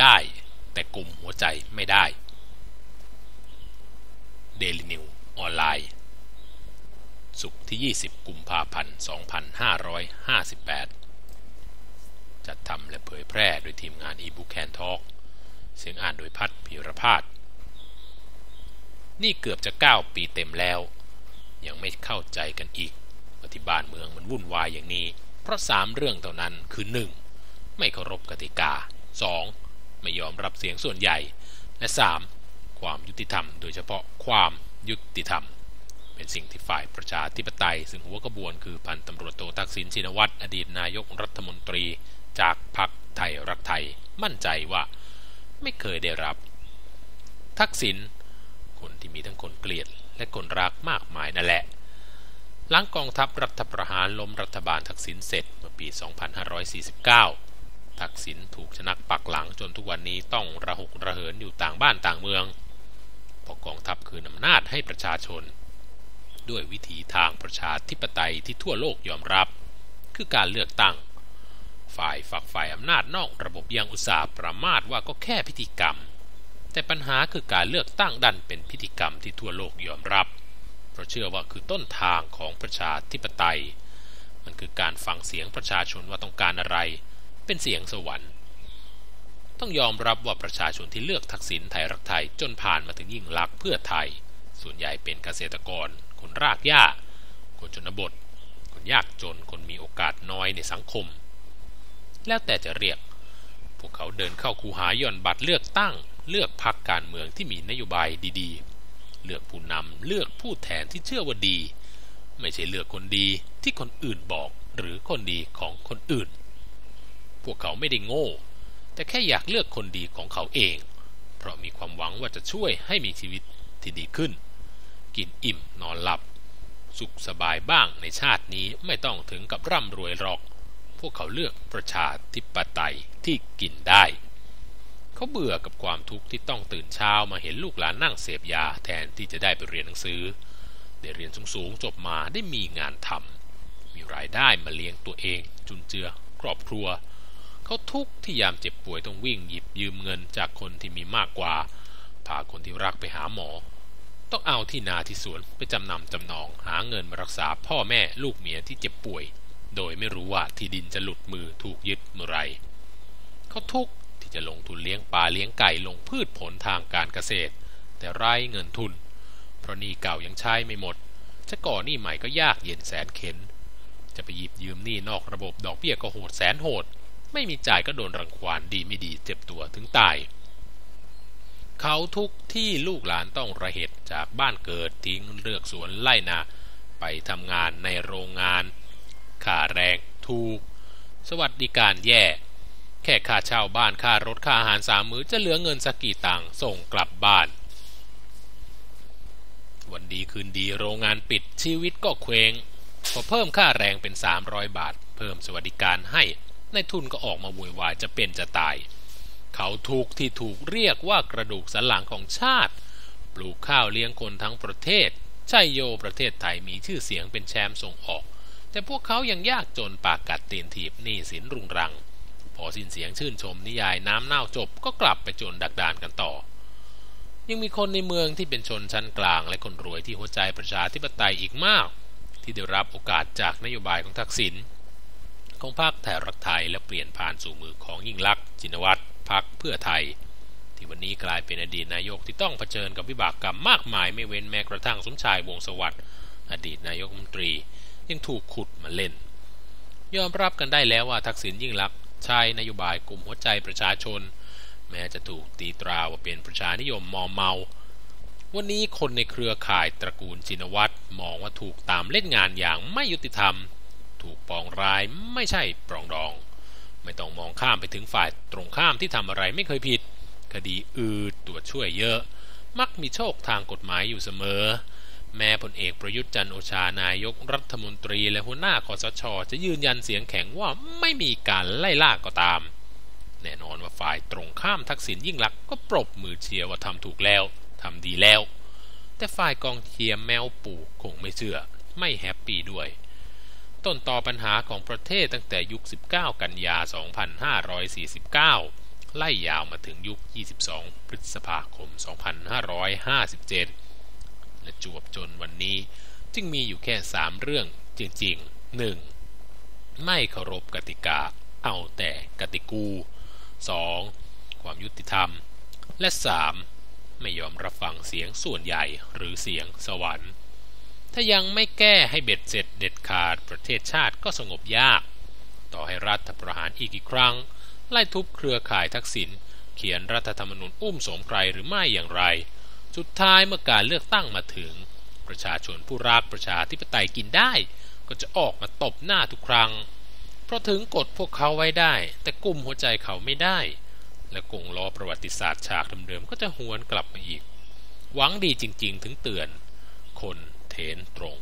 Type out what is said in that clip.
ได้ แต่กลุ่มหัวใจไม่ได้เดลินิวออนไลน์ สุขที่ 20 กุมภาพันธ์ 2558 จัดทำและเผยแพร่โดยทีมงาน e-book can talk เสียงอ่านโดยพัฒพิรพาสนี่เกือบจะ 9 ปีเต็มแล้ว ยังไม่เข้าใจกันอีกว่าที่บ้านเมืองมันวุ่นวายอย่างนี้ เพราะ 3 เรื่องเท่านั้นคือ 1. ไม่เคารพกติกา 2. ไม่ยอมรับเสียงส่วนใหญ่ และ 3. ความยุติธรรม โดยเฉพาะความยุติธรรม เป็นสิ่งที่ฝ่ายประชาธิปไตย ซึ่งหัวกระบวนคือพันตำรวจโททักษิณชินวัตรอดีตนายกรัฐมนตรี จากพรรคไทยรักไทย มั่นใจว่าไม่เคยได้รับ ทักษิณคนที่มีทั้งคนเกลียดและคนรักมากมายนั่นแหละ หลังกองทัพรัฐประหารล้มรัฐบาลทักษิณเสร็จเมื่อปี 2549 ทักษิณถูกชนักปักหลังจนทุกวันนี้ต้องระหกระเหินอยู่ต่างบ้านต่างเมืองพอกองทัพคืนอำนาจให้ประชาชน ด้วยวิถีทางประชาธิปไตยที่ทั่วโลกยอมรับ คือการเลือกตั้ง ฝ่ายฝักฝ่ายอำนาจนอกระบบยังอุตสาห์ประมาทว่าก็แค่พิธีกรรม แต่ปัญหาคือการเลือกตั้งดันเป็นพิธีกรรมที่ทั่วโลกยอมรับ เพราะเชื่อว่าคือต้นทางของประชาธิปไตย มันคือการฟังเสียงประชาชนว่าต้องการอะไร เป็นเสียงสวรรค์ ต้องยอมรับว่าประชาชนที่เลือกทักษิณไทยรักไทยจนผ่านมาถึงยิ่งลักษณ์เพื่อไทย ส่วนใหญ่เป็นเกษตรกร คนรากหญ้า คนชนบท คนยากจนคนมีโอกาสน้อยในสังคม แล้วแต่จะเรียก พวกเขาเดินเข้าคูหาย่อนบัตรเลือกตั้ง เลือกพรรคการเมืองที่มีนโยบายดีๆ เลือกผู้นำเลือกผู้แทนที่เชื่อว่าดี ไม่ใช่เลือกคนดีที่คนอื่นบอกหรือคนดีของคนอื่น พวกเขาไม่ได้โง่ แต่แค่อยากเลือกคนดีของเขาเอง เพราะมีความหวังว่าจะช่วยให้มีชีวิตที่ดีขึ้น กินอิ่มนอนหลับ สุขสบายบ้างในชาตินี้ไม่ต้องถึงกับร่ำรวยหรอก พวกเขาเลือกประชาธิปไตยที่กินได้ เขาเบื่อกับความทุกข์ที่ต้องตื่นเช้ามาเห็นลูกหลานนั่งเสพยาแทนที่จะได้ไปเรียนหนังสือได้เรียนสูงๆจบมาได้มีงานทำมีรายได้มาเลี้ยงตัวเอง จุนเจือ ครอบครัว เขาทุกที่ยามเจ็บป่วยต้องวิ่งหยิบยืมเงินจากคนที่มีมากกว่า พาคนที่รักไปหาหมอ ต้องเอาที่นาที่สวนไปจำนำจำนอง หาเงินมารักษาพ่อแม่ลูกเมียที่เจ็บป่วย โดยไม่รู้ว่าที่ดินจะหลุดมือถูกยึดเมื่อไรเขาทุกที่จะลงทุนเลี้ยงปลาเลี้ยงไก่ลงพืชผลทางการเกษตร แต่ไร้เงินทุน เพราะนี่เก่ายังใช้ไม่หมดจะก่อหนี้ใหม่ก็ยากเย็นแสนเข็น จะไปหยิบยืมหนี้นอกระบบดอกเบี้ยก็โหดแสนโหด ไม่มีจ่ายก็โดนรังควานดีไม่ดีเจ็บตัวถึงตาย เขาทุกที่ลูกหลานต้องระเหตุจากบ้านเกิดทิ้งเลือกสวนไล่นา ไปทำงานในโรงงานค่าแรงถูก สวัสดิการแย่ แค่ค่าเช่าบ้านค่ารถค่าอาหารสามมื้อจะเหลือเงินสักกี่ตังค์ส่งกลับบ้าน วันดีคืนดีโรงงานปิดชีวิตก็เควงพอเพิ่มค่าแรงเป็น 300 บาท เพิ่มสวัสดิการให้ นายทุนก็ออกมาวุ่นวายจะเป็นจะตาย เขาถูกที่ถูกเรียกว่ากระดูกสันหลังของชาติ ปลูกข้าวเลี้ยงคนทั้งประเทศใช่โยประเทศไทยมีชื่อเสียงเป็นแชมป์ส่งออก แต่พวกเขายังยากจนปากกัดตีนถีบหนี้สินรุงรัง พอสิ้นเสียงชื่นชมนิยายน้ำเน่าจบก็กลับไปจนดักดานกันต่อ ยังมีคนในเมืองที่เป็นชนชั้นกลางและคนรวยที่หัวใจประชาธิปไตยอีกมาก ที่ได้รับโอกาสจากนโยบายของทักษิณ ของพรรคไทยรักไทยและเปลี่ยนผ่านสู่มือของยิ่งลักษณ์จินวัตรพรรคเพื่อไทย ที่วันนี้กลายเป็นอดีตนายกที่ต้องเผชิญกับวิบากกรรมมากมายไม่เว้นแม้กระทั่งสมชายวงสวัสดิ์อดีตนายกรัฐมนตรียังถูกขุดมาเล่น ยอมรับกันได้แล้วว่าทักษิณยิ่งลักษณ์ใช้นโยบายกลุ่มหัวใจประชาชน แม้จะถูกตีตราว่าเป็นประชานิยมมอมเมา วันนี้คนในเครือข่ายตระกูลจินวัตรมองว่าถูกตามเล่นงานอย่างไม่ยุติธรรม ถูกปองร้ายไม่ใช่ปรองดอง ไม่ต้องมองข้ามไปถึงฝ่ายตรงข้ามที่ทำอะไรไม่เคยผิด คดีอืดตัวช่วยเยอะ มักมีโชคทางกฎหมายอยู่เสมอ แม้พลเอกประยุทธ์จันโอชานายกรัฐมนตรีและหัวหน้าคอสชจะยืนยันเสียงแข็งว่าไม่มีการไล่ล่าก็ตาม แน่นอนว่าฝ่ายตรงข้ามทักษิณยิ่งลักษณ์ก็ปรบมือเชียร์ว่าทำถูกแล้วทำดีแล้วแต่ฝ่ายกองเชียร์แมวปู่คงไม่เชื่อ ไม่แฮปปี้ด้วย ต้นต่อปัญหาของประเทศตั้งแต่ยุค 19 กันยา 2549 ไล่ยาวมาถึงยุค 22 พฤษภาคม 2557 และจวบจนวันนี้จึงมีอยู่แค่ 3 เรื่องจริง ๆ 1. ไม่เคารพกติกา เอาแต่กติกู 2. ความยุติธรรม และ 3. ไม่ยอมรับฟังเสียงส่วนใหญ่หรือเสียงสวรรค์ ถ้ายังไม่แก้ให้เบ็ดเสร็จ เด็ดขาดประเทศชาติก็สงบยาก ต่อให้รัฐประหารอีกกี่ครั้ง ไล่ทุบเครือข่ายทักษิณเขียนรัฐธรรมนูญอุ้มสมใครหรือไม่อย่างไรสุดท้ายเมื่อการเลือกตั้งมาถึง ประชาชนผู้รักประชาธิปไตยกินได้ ก็จะออกมาตบหน้าทุกครั้ง เพราะถึงกดพวกเขาไว้ได้ แต่กลุ่มหัวใจเขาไม่ได้ และกงล้อประวัติศาสตร์ฉากเดิมๆก็จะหวนกลับมาอีก หวังดีจริงๆถึงเตือน คนเทนตรง